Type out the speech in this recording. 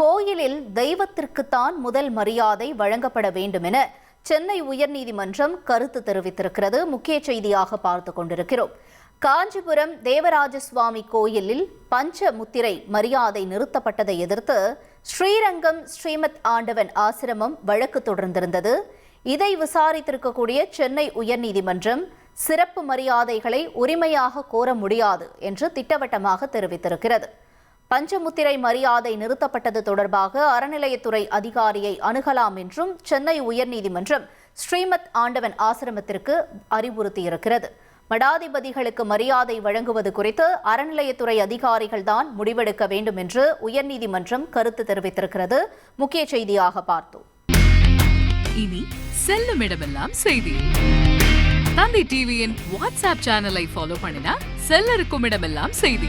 கோயிலில் தெய்வத்திற்குத்தான் முதல் மரியாதை வழங்கப்பட வேண்டும் என சென்னை உயர்நீதிமன்றம் கருத்து தெரிவித்திருக்கிறது. முக்கிய செய்தியாக பார்த்து கொண்டிருக்கிறோம். காஞ்சிபுரம் தேவராஜ சுவாமி கோயிலில் பஞ்ச முத்திரை மரியாதை நிறுத்தப்பட்டதை எதிர்த்து ஸ்ரீரங்கம் ஸ்ரீமத் ஆண்டவன் ஆசிரமம் வழக்கு தொடர்ந்திருந்தது. இதை விசாரித்திருக்கக்கூடிய சென்னை உயர்நீதிமன்றம் சிறப்பு மரியாதைகளை உரிமையாக கோர முடியாது என்று திட்டவட்டமாக தெரிவித்திருக்கிறது. பஞ்சமுத்திரை மரியாதை நிறுத்தப்பட்டது தொடர்பாக அறநிலையத்துறை அதிகாரியை அணுகலாம் என்றும் சென்னை உயர்நீதிமன்றம் ஸ்ரீமத் ஆண்டவன் ஆசிரமத்திற்கு அறிவுறுத்தியிருக்கிறது. மடாதிபதிகளுக்கு மரியாதை வழங்குவது குறித்து அறநிலையத்துறை அதிகாரிகள்தான் முடிவெடுக்க வேண்டும் என்று உயர்நீதிமன்றம் கருத்து தெரிவித்திருக்கிறது. முக்கிய செய்தியாக பார்த்தோம். இனி செல்லும் இடமெல்லாம் செய்தி. தந்தை டிவியின் வாட்ஸ்அப் சேனலை ஃபாலோ பண்ணினா செல்ல இருக்கும் இடமெல்லாம் செய்தி.